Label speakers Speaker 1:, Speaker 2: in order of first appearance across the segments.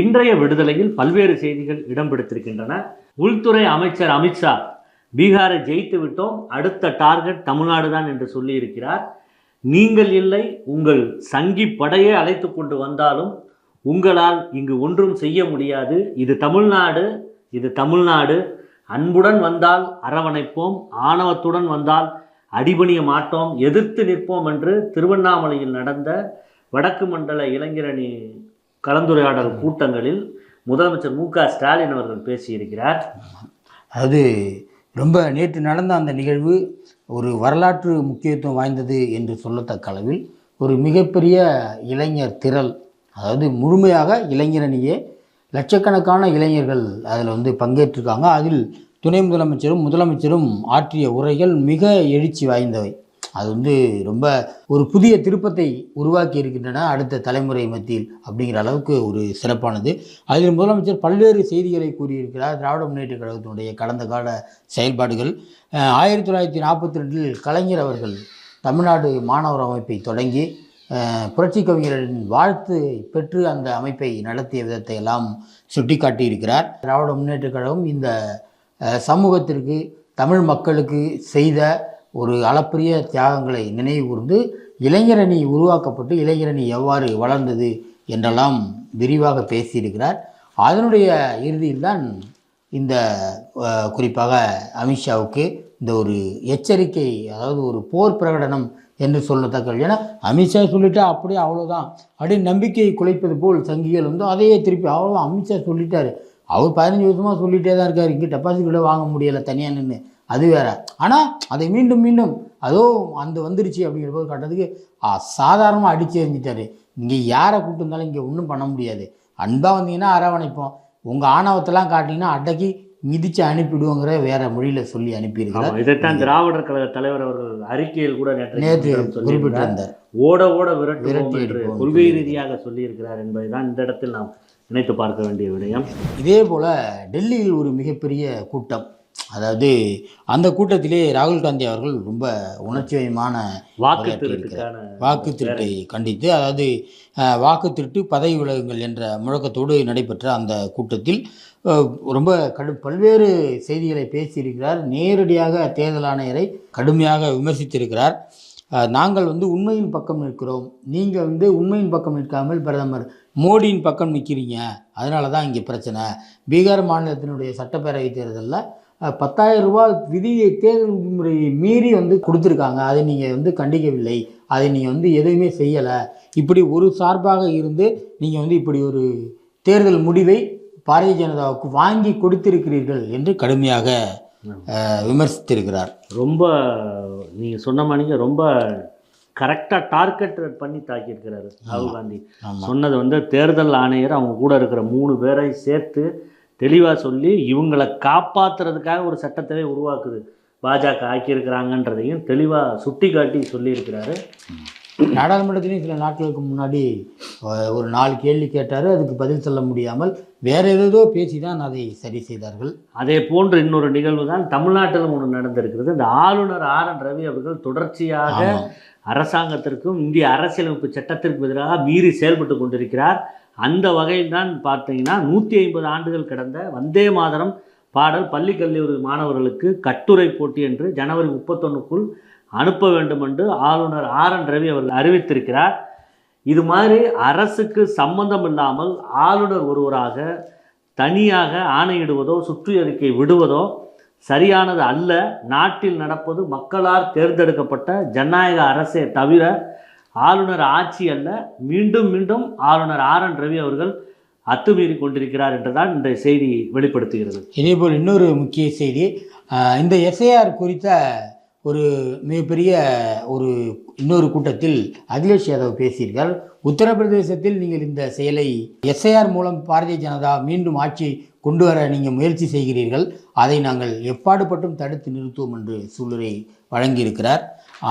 Speaker 1: இன்றைய விடுதலையில் பல்வேறு செய்திகள் இடம் பிடித்திருக்கின்றன உள்துறை அமைச்சர் அமித்ஷா பீகாரை ஜெயித்து விட்டோம் அடுத்த டார்கெட் தமிழ்நாடு தான் என்று சொல்லியிருக்கிறார் நீங்கள் இல்லை உங்கள் சங்கி படையை அழைத்து கொண்டு வந்தாலும் உங்களால் இங்கு ஒன்றும் செய்ய முடியாது இது தமிழ்நாடு இது தமிழ்நாடு அன்புடன் வந்தால் அரவணைப்போம் ஆணவத்துடன் வந்தால் அடிபணிய மாட்டோம் எதிர்த்து நிற்போம் என்று திருவண்ணாமலையில் நடந்த வடக்கு மண்டல இளைஞரணி கலந்துரையாடல் கூட்டங்களில் முதலமைச்சர் மு க ஸ்டாலின் அவர்கள் பேசியிருக்கிறார்
Speaker 2: அது ரொம்ப நேற்று நடந்த அந்த நிகழ்வு ஒரு வரலாற்று முக்கியத்துவம் வாய்ந்தது என்று சொல்லத்தக்க அளவில் ஒரு மிகப்பெரிய இளைஞர் திரள் அதாவது முழுமையாக இளைஞரணியே லட்சக்கணக்கான இளைஞர்கள் அதில் வந்து பங்கேற்றிருக்காங்க அதில் துணை முதலமைச்சரும் முதலமைச்சரும் ஆற்றிய உரைகள் மிக எழுச்சி வாய்ந்தவை அது வந்து ரொம்ப ஒரு புதிய திருப்பத்தை உருவாக்கி இருக்கின்றன அடுத்த தலைமுறை மத்தியில் அப்படிங்கிற அளவுக்கு ஒரு சிறப்பானது அதில் முதலமைச்சர் பல்வேறு செய்திகளை கூறியிருக்கிறார் திராவிட முன்னேற்ற கழகத்தினுடைய கடந்த கால செயல்பாடுகள் ஆயிரத்தி தொள்ளாயிரத்தி நாற்பத்தி ரெண்டில் கலைஞர் அவர்கள் தமிழ்நாடு மாணவர் அமைப்பை தொடங்கி புரட்சி கவிஞரின் வாழ்த்து பெற்று அந்த அமைப்பை நடத்திய விதத்தை எல்லாம் சுட்டிக்காட்டியிருக்கிறார் திராவிட முன்னேற்ற கழகம் இந்த சமூகத்திற்கு தமிழ் மக்களுக்கு செய்த ஒரு அளப்பரிய தியாகங்களை நினைவு கூர்ந்து இளைஞரணி உருவாக்கப்பட்டு இளைஞரணி எவ்வாறு வளர்ந்தது என்றெல்லாம் விரிவாக பேசியிருக்கிறார் அதனுடைய இறுதியில் தான் இந்த குறிப்பாக அமித்ஷாவுக்கு இந்த ஒரு எச்சரிக்கை அதாவது ஒரு போர் பிரகடனம் என்று சொல்லத்தக்க ஏன்னா அமித்ஷா சொல்லிட்டா அப்படியே அவ்வளோதான் அப்படியே நம்பிக்கையை குலைப்பது போல் சங்கிகள் வந்து அதையே திருப்பி அவ்வளோ அமித்ஷா சொல்லிட்டாரு அவர் பதினஞ்சு வருஷமாக சொல்லிகிட்டே தான் இருக்கார் இங்கே டெபாசிட் கூட வாங்க முடியலை தனியாக நின்று அது வேற ஆனால் அதை மீண்டும் மீண்டும் அதோ அந்த வந்துருச்சு அப்படிங்கிற போது காட்டுறதுக்கு அசாதாரணமாக அடித்து எறிஞ்சிட்டாரு இங்கே யாரை கூப்பிட்டு இருந்தாலும் இங்கே ஒன்றும் பண்ண முடியாது அன்பாக வந்தீங்கன்னா அரவணைப்போம் உங்கள் ஆணவத்தெல்லாம் காட்டிங்கன்னா அடக்கி மிதித்து அனுப்பிடுவோங்கிற வேற மொழியில் சொல்லி அனுப்பியிருக்காங்க
Speaker 1: இதைத்தான் திராவிடர் கழக தலைவர் அவர்கள் அறிக்கையில் கூட
Speaker 2: நேற்று குறிப்பிட்டிருந்தார்
Speaker 1: ஓட ஓட விரட்டி கொள்கை ரீதியாக சொல்லியிருக்கிறார் என்பதுதான் இந்த இடத்தில் நாம் நினைத்து பார்க்க வேண்டிய விடயம்
Speaker 2: இதே போல் டெல்லியில் ஒரு மிகப்பெரிய கூட்டம் அதாவது அந்த கூட்டத்திலே ராகுல் காந்தி அவர்கள் ரொம்ப உணர்ச்சிவயமான வாக்கு வாக்கு திருட்டை கண்டித்து அதாவது வாக்கு திருட்டு பதவி விலகுங்கள் என்ற முழக்கத்தோடு நடைபெற்ற அந்த கூட்டத்தில் ரொம்ப கடு பல்வேறு செய்திகளை பேசியிருக்கிறார் நேரடியாக தேர்தல் ஆணையரை கடுமையாக விமர்சித்திருக்கிறார் நாங்கள் வந்து உண்மையின் பக்கம் நிற்கிறோம் நீங்கள் வந்து உண்மையின் பக்கம் நிற்காமல் பிரதமர் மோடியின் பக்கம் நிற்கிறீங்க அதனால தான் இங்கே பிரச்சனை பீகார் மாநிலத்தினுடைய சட்டப்பேரவைத் தேர்தலில் பத்தாயிரம் ரூபாய் விதியை தேர்தல் முறையை மீறி வந்து கொடுத்துருக்காங்க அதை நீங்கள் வந்து கண்டிக்கவில்லை அதை நீங்கள் வந்து எதுவுமே செய்யலை இப்படி ஒரு சார்பாக இருந்து நீங்கள் வந்து இப்படி ஒரு தேர்தல் முடிவை பாரதிய ஜனதாவுக்கு வாங்கி கொடுத்திருக்கிறீர்கள் என்று கடுமையாக விமர்சித்திருக்கிறார்
Speaker 1: ரொம்ப நீங்கள் சொன்ன மாதிரி ரொம்ப கரெக்டாக டார்கெட் பண்ணி தாக்கியிருக்கிறாரு ராகுல் காந்தி சொன்னது வந்து தேர்தல் ஆணையர் அவங்க கூட இருக்கிற மூணு பேரை சேர்த்து தெளிவாக சொல்லி இவங்களை காப்பாற்றுறதுக்காக ஒரு சட்டத்தை உருவாக்குது பாஜக ஆக்கியிருக்கிறாங்கன்றதையும் தெளிவாக சுட்டி காட்டி சொல்லியிருக்கிறாரு
Speaker 2: நாடாளுமன்றத்திலையும் சில நாட்களுக்கு முன்னாடி ஒரு நாலு கேள்வி கேட்டார் அதுக்கு பதில் சொல்ல முடியாமல் வேற ஏதோ பேசி தான் அதை சரி செய்தார்கள்
Speaker 1: அதே போன்று இன்னொரு நிகழ்வு தான் தமிழ்நாட்டிலும் ஒன்று நடந்திருக்கிறது இந்த ஆளுநர் ஆர் என் ரவி அவர்கள் தொடர்ச்சியாக அரசாங்கத்திற்கும் இந்திய அரசியலமைப்பு சட்டத்திற்கு எதிராக மீறி செயல்பட்டு கொண்டிருக்கிறார் அந்த வகையில் தான் பார்த்தீங்கன்னா நூற்றி ஐம்பது ஆண்டுகள் கிடந்த வந்தே மாதரம் பாடல் பள்ளி கல்லூரி மாணவர்களுக்கு கட்டுரை போட்டி என்று ஜனவரி முப்பத்தொன்னுக்குள் அனுப்ப வேண்டும் என்று ஆளுநர் ஆர் என் ரவி அவர்கள் அறிவித்திருக்கிறார் இது மாதிரி அரசுக்கு சம்பந்தம் இல்லாமல் ஆளுநர் ஒருவராக தனியாக ஆணையிடுவதோ சுற்று அறிக்கை விடுவதோ சரியானது அல்ல நாட்டில் நடப்பது மக்களால் தேர்ந்தெடுக்கப்பட்ட ஜனநாயக அரசே தவிர ஆளுநர் ஆட்சி அல்ல மீண்டும் மீண்டும் ஆளுநர் ஆர் என் ரவி அவர்கள் அத்துமீறி கொண்டிருக்கிறார் என்றுதான் இந்த செய்தி வெளிப்படுத்துகிறது
Speaker 2: போல் இன்னொரு முக்கிய செய்தி இந்த எஸ்ஐஆர் குறித்த ஒரு மிகப்பெரிய ஒரு இன்னொரு கூட்டத்தில் அகிலேஷ் யாதவ் பேசியிருக்கார் உத்தரப்பிரதேசத்தில் நீங்கள் இந்த செயலை எஸ்ஐஆர் மூலம் பாரதிய ஜனதா மீண்டும் ஆட்சி கொண்டு வர நீங்கள் முயற்சி செய்கிறீர்கள் அதை நாங்கள் எப்பாடுபட்டும் தடுத்து நிறுத்துவோம் என்று சூழலை வழங்கியிருக்கிறார்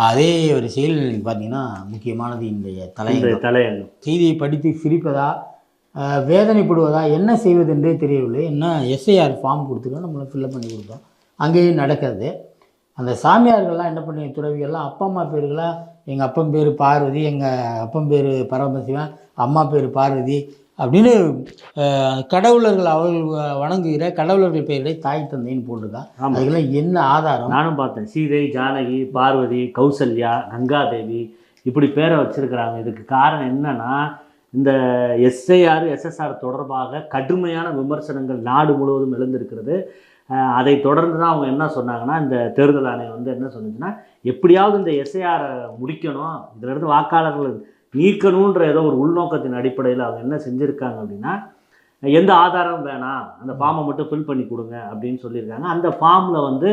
Speaker 2: அதே வரிசையில் பார்த்தீங்கன்னா முக்கியமானது இன்றைய தலையங்கம் தலையங்கம் செய்தியை படித்து சிரிப்பதா வேதனைப்படுவதா என்ன செய்வது என்றே தெரியவில்லை என்ன எஸ்ஐஆர் ஃபார்ம் கொடுத்துருக்கோம் நம்மளும் ஃபில்லப் பண்ணி கொடுத்தோம் அங்கேயும் நடக்கிறது அந்த சாமியார்கள்லாம் என்ன பண்ணி துறவிகள்லாம் அப்பா அம்மா பேர்களாக எங்கள் அப்பன் பேர் பார்வதி எங்கள் அப்பன் பேர் பரமசிவன் அம்மா பேர் பார்வதி அப்படின்னு கடவுளர்கள் அவள் வணங்குகிற கடவுளர்கள் பெயரை தாய் தந்தைன்னு போட்டிருக்கான் அதுக்கெல்லாம் என்ன ஆதாரம்
Speaker 1: நானும் பார்த்தேன் சீதை ஜானகி பார்வதி கௌசல்யா கங்காதேவி இப்படி பேரை வச்சுருக்கிறாங்க இதுக்கு காரணம் என்னன்னா இந்த எஸ்ஐஆர் எஸ்எஸ்ஆர் தொடர்பாக கடுமையான விமர்சனங்கள் நாடு முழுவதும் எழுந்திருக்கிறது அதை தொடர்ந்து தான் அவங்க என்ன சொன்னாங்கன்னா இந்த தேர்தல் ஆணையம் வந்து என்ன சொன்னுச்சுன்னா எப்படியாவது இந்த எஸ்ஐஆரை முடிக்கணும் இதிலிருந்து வாக்காளர்கள் நீக்கணுன்ற ஏதோ ஒரு உள்நோக்கத்தின் அடிப்படையில் அவங்க என்ன செஞ்சுருக்காங்க அப்படின்னா எந்த ஆதாரம் வேணாம் அந்த ஃபார்மை மட்டும் ஃபில் பண்ணி கொடுங்க அப்படின்னு சொல்லியிருக்காங்க அந்த ஃபார்மில் வந்து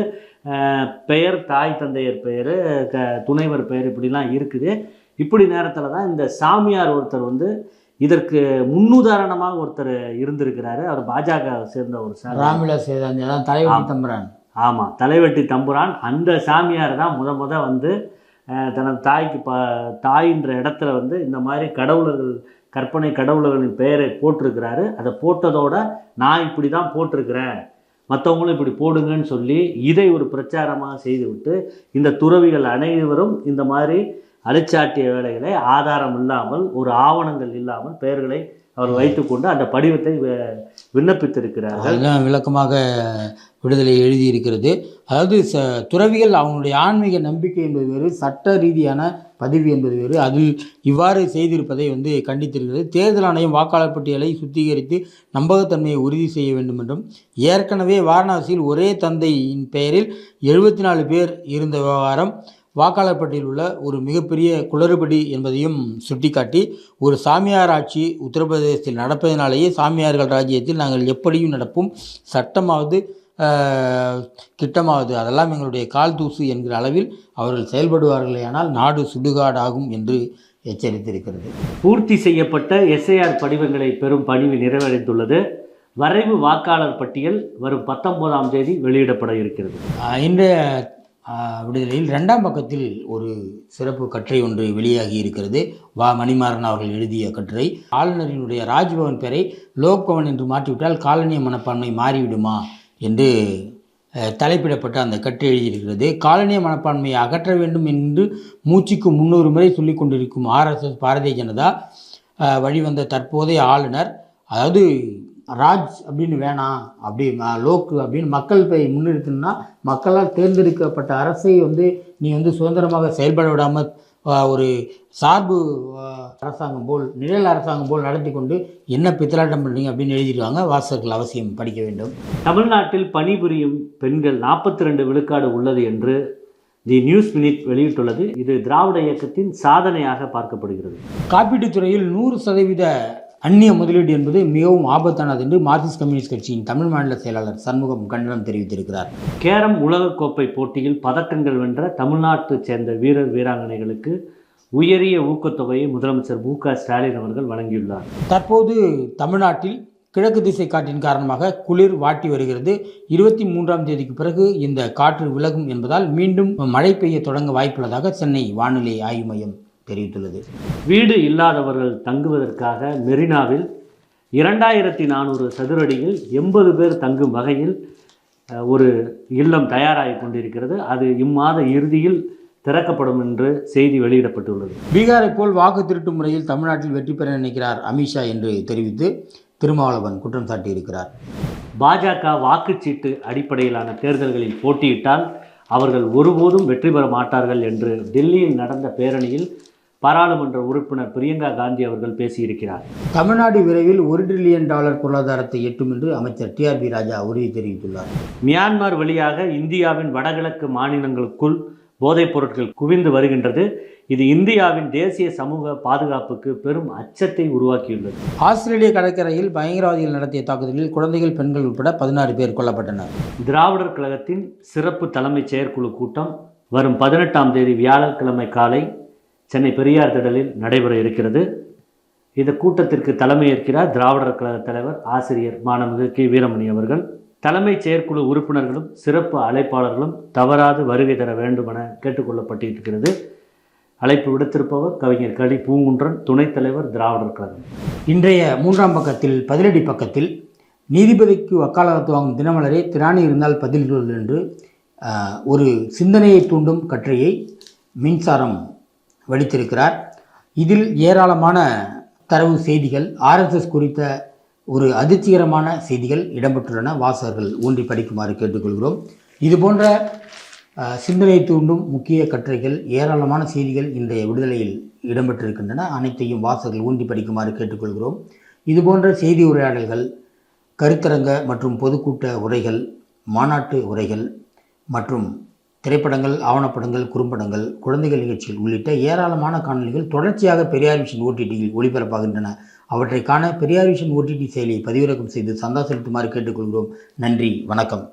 Speaker 1: பெயர் தாய் தந்தையர் பெயர் க துணைவர் பெயர் இப்படிலாம் இருக்குது இப்படி நேரத்தில் தான் இந்த சாமியார் ஒருத்தர் வந்து இதற்கு முன்னுதாரணமாக ஒருத்தர் இருந்திருக்கிறாரு அவர் பாஜக சேர்ந்த ஒரு சார்
Speaker 2: ராமவிலாஸ் தலைவெட்டி தம்புரான்
Speaker 1: ஆமாம் தலைவெட்டி தம்புரான் அந்த சாமியார் தான் முத முத வந்து தனது தாய்க்கு ப தாயின்ற இடத்துல வந்து இந்த மாதிரி கடவுளர்கள் கற்பனை கடவுளர்களின் பெயரை போட்டிருக்கிறாரு அதை போட்டதோட நான் இப்படி தான் போட்டிருக்கிறேன் மற்றவங்களும் இப்படி போடுங்கன்னு சொல்லி இதை ஒரு பிரச்சாரமாக செய்துவிட்டு இந்த துறவிகள் அனைவரும் இந்த மாதிரி அழிச்சாட்டிய வேலைகளை ஆதாரம் இல்லாமல் ஒரு ஆவணங்கள் இல்லாமல் பெயர்களை அவர் வைத்துக்கொண்டு அந்த படிவத்தை விண்ணப்பித்திருக்கிறார்கள்
Speaker 2: விளக்கமாக விடுதலை எழுதியிருக்கிறது அதாவது ச துறவிகள் அவங்களுடைய ஆன்மீக நம்பிக்கை என்பது வேறு சட்ட ரீதியான பதிவு என்பது வேறு அதில் இவ்வாறு செய்திருப்பதை வந்து கண்டித்திருக்கிறது தேர்தல் ஆணையம் வாக்காளர் பட்டியலை சுத்திகரித்து நம்பகத்தன்மையை உறுதி செய்ய வேண்டும் என்றும் ஏற்கனவே வாரணாசியில் ஒரே தந்தையின் பெயரில் எழுபத்தி நாலு பேர் இருந்த விவகாரம் வாக்காளர் பட்டியலில் உள்ள ஒரு மிகப்பெரிய குளறுபடி என்பதையும் சுட்டிக்காட்டி ஒரு சாமியார் ஆட்சி உத்தரப்பிரதேசத்தில் நடப்பதனாலேயே சாமியார்கள் ராஜ்யத்தில் நாங்கள் எப்படியும் நடப்போம் சட்டமாவது திட்டமாவது அதெல்லாம் எங்களுடைய கால் தூசு என்கிற அளவில் அவர்கள் செயல்படுவார்களே ஆனால் நாடு சுடுகாடாகும் என்று எச்சரித்திருக்கிறது
Speaker 1: பூர்த்தி செய்யப்பட்ட எஸ்ஐஆர் படிவங்களை பெறும் பணிவு நிறைவடைந்துள்ளது வரைவு வாக்காளர் பட்டியல் வரும் பத்தொன்பதாம் தேதி வெளியிடப்பட இருக்கிறது
Speaker 2: இன்றைய விடுதலையில் ரெண்டாம் பக்கத்தில் ஒரு சிறப்பு கட்டுரை ஒன்று வெளியாகி இருக்கிறது வா மணிமாறன் அவர்கள் எழுதிய கட்டுரை ஆளுநரினுடைய ராஜ்பவன் பெயரை லோக்பவன் என்று மாற்றிவிட்டால் காலனிய மனப்பான்மை மாறிவிடுமா என்று தலைப்பிடப்பட்ட அந்த கட்டு எழுதியிருக்கிறது காலனிய மனப்பான்மையை அகற்ற வேண்டும் என்று மூச்சுக்கு முன்னூறு முறை சொல்லி கொண்டிருக்கும் ஆர்எஸ்எஸ் பாரதிய ஜனதா வழிவந்த தற்போதைய ஆளுநர் அதாவது ராஜ் அப்படின்னு வேணாம் அப்படி லோக்கு அப்படின்னு மக்கள் பை முன்னிறுத்தணும்னா மக்களால் தேர்ந்தெடுக்கப்பட்ட அரசை வந்து நீ வந்து சுதந்திரமாக செயல்பட விடாமல் ஒரு சார்பு அரசாங்கம் போல் நிழல் அரசாங்கம் போல் நடத்தி கொண்டு என்ன பித்தலாட்டம் பண்ணுறீங்க அப்படின்னு எழுதியிருக்காங்க வாசகர்கள் அவசியம் படிக்க வேண்டும்
Speaker 1: தமிழ்நாட்டில் பணிபுரியும் பெண்கள் நாற்பத்தி ரெண்டு விழுக்காடு உள்ளது என்று தி நியூஸ் மினிட் வெளியிட்டுள்ளது இது திராவிட இயக்கத்தின் சாதனையாக பார்க்கப்படுகிறது
Speaker 2: காப்பீட்டுத் துறையில் நூறு சதவீத அந்நிய முதலீடு என்பது மிகவும் ஆபத்தானது என்று மார்க்சிஸ்ட் கம்யூனிஸ்ட் கட்சியின் தமிழ் மாநில செயலாளர் சண்முகம் கண்டனம் தெரிவித்திருக்கிறார்
Speaker 1: கேரம் உலகக்கோப்பை போட்டியில் பதக்கங்கள் வென்ற தமிழ்நாட்டைச் சேர்ந்த வீரர் வீராங்கனைகளுக்கு உயரிய ஊக்கத்தொகையை முதலமைச்சர் மு க ஸ்டாலின் அவர்கள் வழங்கியுள்ளார்
Speaker 2: தற்போது தமிழ்நாட்டில் கிழக்கு திசை காற்றின் காரணமாக குளிர் வாட்டி வருகிறது இருபத்தி மூன்றாம் தேதிக்கு பிறகு இந்த காற்று விலகும் என்பதால் மீண்டும் மழை பெய்ய தொடங்க வாய்ப்புள்ளதாக சென்னை வானிலை ஆய்வு மையம் தெரிவித்துள்ளது
Speaker 1: வீடு இல்லாதவர்கள் தங்குவதற்காக மெரினாவில் இரண்டாயிரத்தி நானூறு சதுரடியில் எண்பது பேர் தங்கும் வகையில் ஒரு இல்லம் தயாராகி கொண்டிருக்கிறது அது இம்மாத இறுதியில் திறக்கப்படும் என்று செய்தி வெளியிடப்பட்டுள்ளது
Speaker 2: பீகாரை போல் வாக்கு திருட்டு முறையில் தமிழ்நாட்டில் வெற்றி பெற நினைக்கிறார் அமித்ஷா என்று தெரிவித்து திருமாவளவன் குற்றம் சாட்டியிருக்கிறார்
Speaker 1: பாஜக வாக்குச்சீட்டு அடிப்படையிலான தேர்தல்களில் போட்டியிட்டால் அவர்கள் ஒருபோதும் வெற்றி பெற மாட்டார்கள் என்று டெல்லியில் நடந்த பேரணியில் பாராளுமன்ற உறுப்பினர் பிரியங்கா காந்தி அவர்கள் பேசியிருக்கிறார்
Speaker 2: தமிழ்நாடு விரைவில் ஒரு டிரில்லியன் டாலர் பொருளாதாரத்தை எட்டும் என்று அமைச்சர் ஆர் பி ராஜா உறுதி தெரிவித்துள்ளார்
Speaker 1: மியான்மர் வழியாக இந்தியாவின் வடகிழக்கு மாநிலங்களுக்குள் போதைப் பொருட்கள் குவிந்து வருகின்றது இது இந்தியாவின் தேசிய சமூக பாதுகாப்புக்கு பெரும் அச்சத்தை உருவாக்கியுள்ளது
Speaker 2: ஆஸ்திரேலிய கடற்கரையில் பயங்கரவாதிகள் நடத்திய தாக்குதலில் குழந்தைகள் பெண்கள் உட்பட பதினாறு பேர் கொல்லப்பட்டனர்
Speaker 1: திராவிடர் கழகத்தின் சிறப்பு தலைமைச் செயற்குழு கூட்டம் வரும் பதினெட்டாம் தேதி வியாழக்கிழமை காலை சென்னை பெரியார் திடலில் நடைபெற இருக்கிறது இந்த கூட்டத்திற்கு தலைமையேற்கிறார் திராவிடர் கழக தலைவர் ஆசிரியர் மாணவர்கள் கி வீரமணி அவர்கள் தலைமைச் செயற்குழு உறுப்பினர்களும் சிறப்பு அழைப்பாளர்களும் தவறாது வருகை தர வேண்டுமென கேட்டுக்கொள்ளப்பட்டிருக்கிறது அழைப்பு விடுத்திருப்பவர் கவிஞர் களி பூங்குன்றன் துணைத் தலைவர் திராவிடர் கழகம்
Speaker 2: இன்றைய மூன்றாம் பக்கத்தில் பதிலடி பக்கத்தில் நீதிபதிக்கு வக்காலத்து வாங்கும் தினமலரே திராணி இருந்தால் பதில்கள் என்று ஒரு சிந்தனையை தூண்டும் கட்டுரையை மின்சாரம் வடித்திருக்கிறார் இதில் ஏராளமான தரவு செய்திகள் ஆர்எஸ்எஸ் குறித்த ஒரு அதிர்ச்சிகரமான செய்திகள் இடம்பெற்றுள்ளன வாசகர்கள் ஊன்றி படிக்குமாறு கேட்டுக்கொள்கிறோம் இது போன்ற சிந்தனை தூண்டும் முக்கிய கட்டுரைகள் ஏராளமான செய்திகள் இன்றைய விடுதலையில் இடம்பெற்றிருக்கின்றன அனைத்தையும் வாசகர்கள் ஊன்றி படிக்குமாறு கேட்டுக்கொள்கிறோம் இது போன்ற செய்தி உரையாடல்கள் கருத்தரங்க மற்றும் பொதுக்கூட்ட உரைகள் மாநாட்டு உரைகள் மற்றும் திரைப்படங்கள் ஆவணப்படங்கள் குறும்படங்கள் குழந்தைகள் நிகழ்ச்சிகள் உள்ளிட்ட ஏராளமான காணொலிகள் தொடர்ச்சியாக பெரியார் விஷன் ஓடிடியில் ஒளிபரப்பாகின்றன அவற்றைக்கான பெரியார் விஷன் ஓடிடி செயலியை பதிவிறக்கம் செய்து சந்தா செலுத்துமாறு கேட்டுக்கொள்கிறோம் நன்றி வணக்கம்